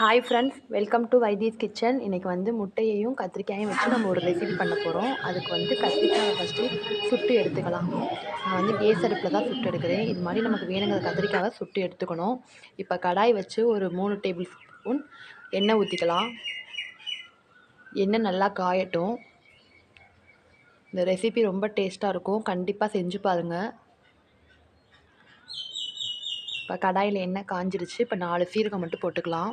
Hi friends welcome to Vaithees kitchen இன்றைக்கி வந்து முட்டையையும் கத்திரிக்காயும் வச்சு நம்ம ஒரு ரெசிபி பண்ண போகிறோம் அதுக்கு வந்து கத்திரிக்காயை ஃபஸ்ட்டு சுட்டு எடுத்துக்கலாம். நான் வந்து கேஸ் அடுப்பில் தான் சுட்டு எடுக்கிறேன். இது மாதிரி நமக்கு வேணுங்கிற கத்திரிக்காவை சுட்டு எடுத்துக்கணும். இப்போ கடாய் வச்சு ஒரு மூணு டேபிள் ஸ்பூன் எண்ணெய் ஊற்றிக்கலாம் எண்ணெய் நல்லா காயட்டும். இந்த ரெசிபி ரொம்ப டேஸ்ட்டாக இருக்கும். கண்டிப்பாக செஞ்சு பாருங்கள் இப்போ கடாயில் எண்ணெய் காஞ்சிருச்சு. இப்போ நாலு சீரகம் மட்டும் போட்டுக்கலாம்.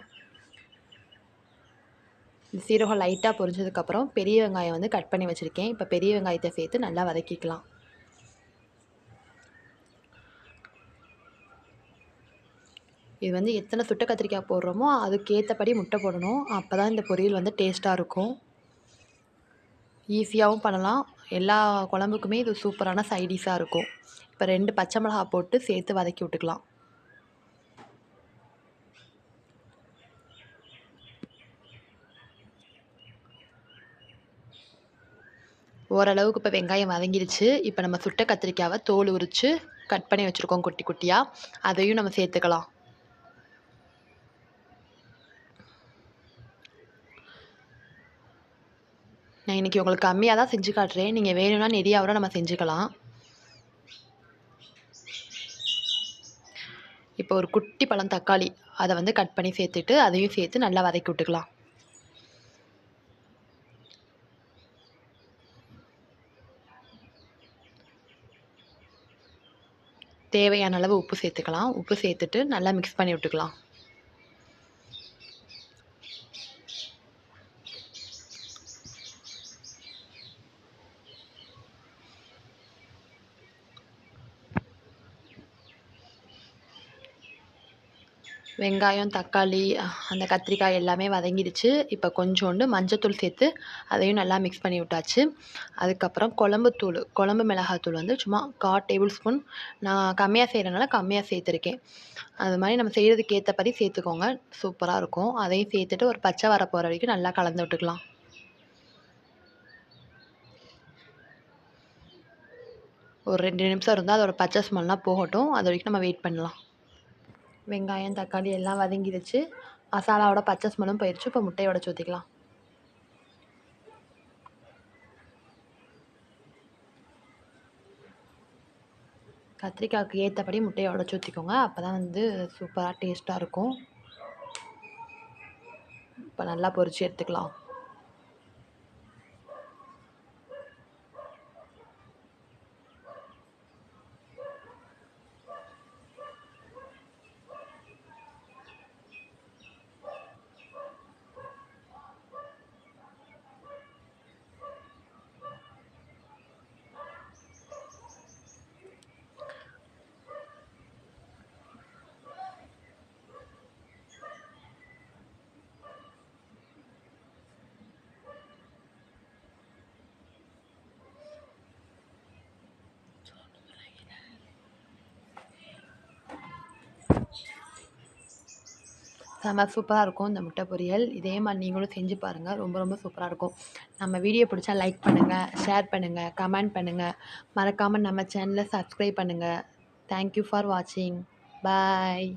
இந்த சீரகம் லைட்டாக பொரிஞ்சதுக்கப்புறம் பெரிய வெங்காயம் வந்து கட் பண்ணி வச்சுருக்கேன். இப்போ பெரிய வெங்காயத்தை சேர்த்து நல்லா வதக்கிக்கலாம். இது வந்து எத்தனை சுட்ட கத்திரிக்காய் போடுறோமோ அதுக்கேற்றபடி முட்டை போடணும். அப்போ தான் இந்த பொரியல் வந்து டேஸ்ட்டாக இருக்கும். ஈஸியாகவும் பண்ணலாம். எல்லா குழம்புக்குமே இது சூப்பரான சைடிஷாக இருக்கும். இப்போ ரெண்டு பச்சை மிளகா போட்டு சேர்த்து வதக்கி விட்டுக்கலாம். ஓரளவுக்கு இப்போ வெங்காயம் வதங்கிடுச்சு இப்போ நம்ம சுட்ட கத்திரிக்காவை தோல் உரித்து கட் பண்ணி வச்சுருக்கோம் குட்டி குட்டியாக அதையும் நம்ம சேர்த்துக்கலாம். நான் இன்றைக்கி உங்களுக்கு கம்மியாக தான் செஞ்சு காட்டுறேன். நீங்கள் வேணும்னா நெறியாவோட நம்ம செஞ்சுக்கலாம். இப்போ ஒரு குட்டி பழம் தக்காளி அதை வந்து கட் பண்ணி சேர்த்துட்டு அதையும் சேர்த்து நல்லா வதக்கி விட்டுக்கலாம். தேவையான அளவு உப்பு சேர்த்துக்கலாம். உப்பு சேர்த்துட்டு நல்லா மிக்ஸ் பண்ணி விட்டுக்கலாம். வெங்காயம் தக்காளி அந்த கத்திரிக்காய் எல்லாமே வதங்கிடுச்சு. இப்போ கொஞ்சோண்டு மஞ்சத்தூள் சேர்த்து அதையும் நல்லா மிக்ஸ் பண்ணி விட்டாச்சு. அதுக்கப்புறம் குழம்புத்தூள் குழம்பு மிளகாத்தூள் வந்து சும்மா கால் டேபிள் ஸ்பூன் நான் கம்மியாக செய்கிறனால கம்மியாக சேர்த்துருக்கேன். அது மாதிரி நம்ம செய்கிறதுக்கு ஏற்றபடி சேர்த்துக்கோங்க. சூப்பராக இருக்கும். அதையும் சேர்த்துட்டு ஒரு பச்சை வர போகிற வரைக்கும் நல்லா கலந்து விட்டுக்கலாம். ஒரு ரெண்டு நிமிஷம் இருந்தால் அதோட பச்சை ஸ்மெல்லாம் போகட்டும். அது வரைக்கும் நம்ம வெயிட் பண்ணலாம். வெங்காயம் தக்காளி எல்லாம் வதங்கிடுச்சு மசாலாவோட பச்சை ஸ்மெல்லும் போயிடுச்சு இப்போ முட்டையோட உடச்சி ஊற்றிக்கலாம் கத்திரிக்காய்க்கு ஏற்றபடி முட்டையை உடச்சி ஊற்றிக்கோங்க அப்போ தான் வந்து சூப்பராக டேஸ்ட்டாக இருக்கும். இப்போ நல்லா பொரித்து எடுத்துக்கலாம். செம்ம சூப்பராக இருக்கும் இந்த முட்டை பொரியல். இதே மாதிரி நீங்களும் செஞ்சு பாருங்கள் ரொம்ப ரொம்ப சூப்பராக இருக்கும். நம்ம வீடியோ பிடிச்சா லைக் பண்ணுங்கள் ஷேர் பண்ணுங்கள் கமெண்ட் பண்ணுங்கள் மறக்காமல் நம்ம சேனலை சப்ஸ்கிரைப் பண்ணுங்கள் தேங்க்யூ ஃபார் வாட்சிங் பாய்